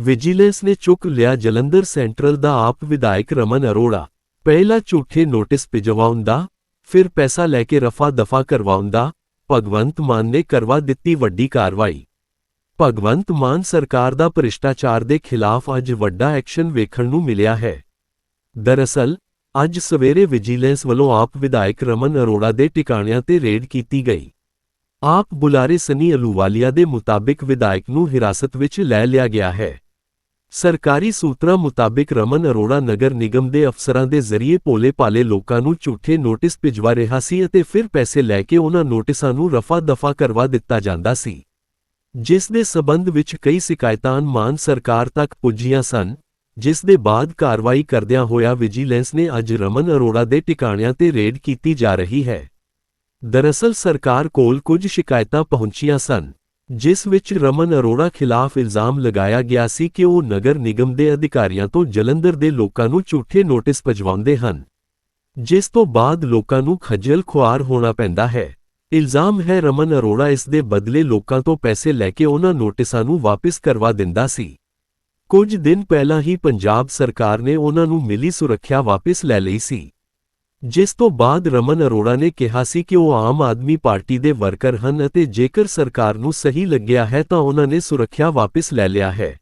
Vigilance ਨੇ ਚੁੱਕ ਲਿਆ ਜਲੰਧਰ ਸੈਂਟਰਲ ਦਾ ਆਪ ਵਿਧਾਇਕ ਰਮਨ ਅਰੋੜਾ। ਪਹਿਲਾ ਝੂਠੇ ਨੋਟਿਸ ਭਿਜਵਾਉਣ ਦਾ ਫਿਰ ਪੈਸਾ ਲੈ ਕੇ ਰਫਾ ਦਫਾ ਕਰਵਾਉਣ ਦਾ ਭਗਵੰਤ ਮਾਨ ਨੇ ਕਰਵਾ ਦਿੱਤੀ ਵੱਡੀ ਕਾਰਵਾਈ। ਭਗਵੰਤ ਮਾਨ ਸਰਕਾਰ ਦਾ ਭ੍ਰਿਸ਼ਟਾਚਾਰ ਦੇ ਖਿਲਾਫ ਅੱਜ ਵੱਡਾ ਐਕਸ਼ਨ ਵੇਖਣ ਨੂੰ ਮਿਲਿਆ ਹੈ। ਦਰਅਸਲ, ਅੱਜ ਸਵੇਰੇ ਵਿਜੀਲੈਂਸ ਵੱਲੋਂ ਆਪ ਵਿਧਾਇਕ ਰਮਨ ਅਰੋੜਾ ਦੇ ਟਿਕਾਣਿਆਂ ਤੇ ਰੇਡ ਕੀਤੀ ਗਈ। ਆਪ ਬੁਲਾਰੇ ਸਨੀ ਅਲੂਵਾਲੀਆ ਦੇ ਮੁਤਾਬਿਕ ਵਿਧਾਇਕ ਨੂੰ ਹਿਰਾਸਤ ਵਿੱਚ ਲੈ ਲਿਆ ਗਿਆ ਹੈ। ਸਰਕਾਰੀ ਸੂਤਰਾਂ ਮੁਤਾਬਿਕ ਰਮਨ ਅਰੋੜਾ ਨਗਰ ਨਿਗਮ ਦੇ ਅਫਸਰਾਂ ਦੇ ਜ਼ਰੀਏ ਭੋਲੇ-ਭਾਲੇ ਲੋਕਾਂ ਨੂੰ ਝੂਠੇ ਨੋਟਿਸ ਭਿਜਵਾ ਰਿਹਾ ਸੀ ਅਤੇ ਫਿਰ ਪੈਸੇ ਲੈ ਕੇ ਉਹਨਾਂ ਨੋਟਿਸਾਂ ਨੂੰ ਰਫਾ-ਦਫਾ ਕਰਵਾ ਦਿੱਤਾ ਜਾਂਦਾ ਸੀ। ਜਿਸ ਦੇ ਸਬੰਧ ਵਿੱਚ ਕਈ ਸ਼ਿਕਾਇਤਾਂ ਮਾਨ ਸਰਕਾਰ ਤੱਕ ਪੁੱਜੀਆਂ ਸਨ, ਜਿਸ ਦੇ ਬਾਅਦ ਕਾਰਵਾਈ ਕਰਦਿਆਂ ਹੋਇਆ ਵਿਜੀਲੈਂਸ ਨੇ ਅੱਜ ਰਮਨ ਅਰੋੜਾ ਦੇ ਟਿਕਾਣਿਆਂ ਤੇ ਰੇਡ ਕੀਤੀ ਜਾ ਰਹੀ ਹੈ। ਦਰਅਸਲ ਸਰਕਾਰ ਕੋਲ ਕੁਝ ਸ਼ਿਕਾਇਤਾਂ ਪਹੁੰਚੀਆਂ ਸਨ। ਜਿਸ ਵਿੱਚ ਰਮਨ ਅਰੋੜਾ ਖਿਲਾਫ ਇਲਜ਼ਾਮ ਲਗਾਇਆ ਗਿਆ ਸੀ ਕਿ ਉਹ ਨਗਰ ਨਿਗਮ ਦੇ ਅਧਿਕਾਰੀਆਂ ਤੋਂ ਜਲੰਧਰ ਦੇ ਲੋਕਾਂ ਨੂੰ ਝੂਠੇ ਨੋਟਿਸ ਭਜਵਾਉਂਦੇ ਹਨ। ਜਿਸ ਤੋਂ ਬਾਅਦ ਲੋਕਾਂ ਨੂੰ ਖੱਜਲ ਖੁਆਰ ਹੋਣਾ ਪੈਂਦਾ ਹੈ। ਇਲਜ਼ਾਮ ਹੈ ਰਮਨ ਅਰੋੜਾ ਇਸ ਦੇ ਬਦਲੇ ਲੋਕਾਂ ਤੋਂ ਪੈਸੇ ਲੈ ਕੇ ਉਹਨਾਂ ਨੋਟਿਸਾਂ ਨੂੰ ਵਾਪਸ ਕਰਵਾ ਦਿੰਦਾ ਸੀ। ਕੁਝ ਦਿਨ ਪਹਿਲਾਂ ਹੀ ਪੰਜਾਬ ਸਰਕਾਰ ਨੇ ਉਹਨਾਂ ਨੂੰ ਮਿਲੀ ਸੁਰੱਖਿਆ ਵਾਪਸ ਲੈ ਲਈ ਸੀ। ਜਿਸ ਤੋਂ ਬਾਅਦ ਰਮਨ ਅਰੋੜਾ ਨੇ ਕਿਹਾ ਸੀ ਕਿ ਉਹ ਆਮ ਆਦਮੀ ਪਾਰਟੀ ਦੇ ਵਰਕਰ ਹਨ ਅਤੇ ਜੇਕਰ ਸਰਕਾਰ ਨੂੰ ਸਹੀ ਲੱਗਿਆ ਹੈ ਤਾਂ ਉਹਨਾਂ ਨੇ ਸੁਰੱਖਿਆ ਵਾਪਸ ਲੈ ਲਿਆ ਹੈ।